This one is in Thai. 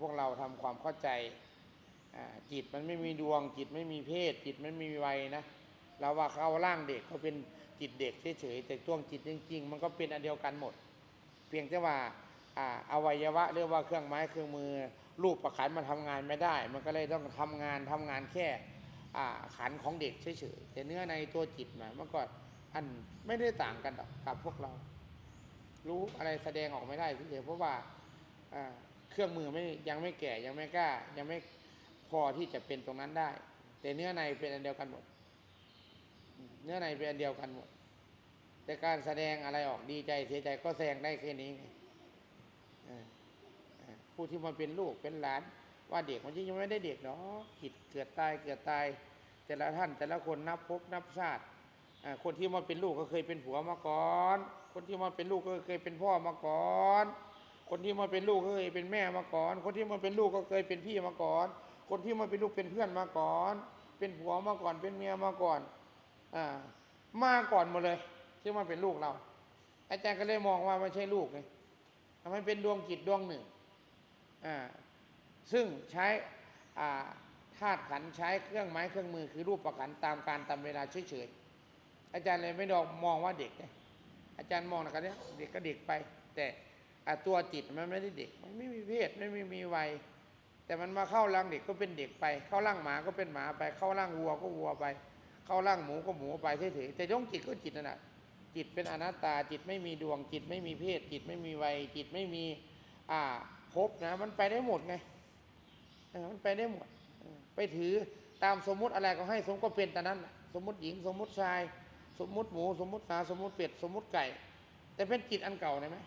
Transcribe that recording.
พวกเราทำความเข้าใจจิตมันไม่มีดวง จิตไม่มีเพศ จิตไม่มีวัยนะเราว่าเขาร่างเด็กเขาเป็นจิตเด็กเฉยๆแต่ช่วงจิตจริงๆ มันก็เป็นอันเดียวกันหมด เพียงแต่ว่าอวัยวะหรือว่าเครื่องไม้เครื่องมือรูปประคันมันทำงานไม่ได้ มันก็เลยต้องทำงานทำงานแค่อ่าขันของเด็กเฉยๆแต่เนื้อในตัวจิตนะมันก็อันไม่ได้ต่างกันกับพวกเรา รู้อะไรแสดงออกไม่ได้เฉยๆเพราะว่า เครื่องมือไม่ยังไม่แก่ยังไม่กล้า ยังไม่พอที่จะเป็นตรงนั้นได้ แต่เนื้อในเป็นอันเดียวกันหมด เนื้อในเป็นอันเดียวกันหมด แต่การแสดงอะไรออกดีใจเสียใจก็แสดงได้แค่นี้ไงผู้ที่มาเป็นลูกเป็นหลาน ว่าเด็กมันยังไม่ได้เด็กเนาะขิดเกิดตายเกิดตาย แต่ละท่าน แต่ละคนนับภพนับชาติอ่าคนที่มาเป็นลูกก็เคยเป็นผัวมาก่อน คนที่มาเป็นลูกก็เคยเป็นพ่อมาก่อน คนที่มาเป็นลูกก็เคยเป็นแม่มาก่อน คนที่มาเป็นลูกก็เคยเป็นพี่มาก่อน คนที่มาเป็นลูกเป็นเพื่อนมาก่อน เป็นผัวมาก่อน เป็นเมียมาก่อนอ่ามาก่อนหมดเลยที่มาเป็นลูกเรา อาจารย์ก็เลยมองว่าไม่ใช่ลูกไงทำให้เป็นดวงจิตดวงหนึ่งอ่าซึ่งใช้อ่าธาตุขันใช้เครื่องไม้เครื่องมือคือรูปประขันตามการตามเวลาเฉยๆอาจารย์เลยไม่ดอกมองว่าเด็กไงอาจารย์มองนะครับเนี่ยเด็กก็เด็กไปแต่ ตัวจิตมันไม่ได้เด็ก มันไม่มีเพศไม่มีมีวัย แต่มันมาเข้าร่างเด็กก็เป็นเด็กไป เข้าร่างหมาก็เป็นหมาไป เข้าร่างวัวก็วัวไป เข้าร่างหมูก็หมูไปเฉยๆแต่ดวงจิตก็จิตนั่นแหะจิตเป็นอนัตตาจิตไม่มีดวงจิตไม่มีเพศ จิตไม่มีวัย จิตไม่มี อ่าภพนะ มันไปได้หมดไงมันไปได้หมดไปถือตามสมมุติอะไรก็ให้สมก็เป็นแต่นั้น สมมุติหญิงสมมุติชาย สมมุติหมู สมมุติหมาสมมุติเป็ดสมมุติไก่ แต่เป็นจิตอันเก่าได้ไหม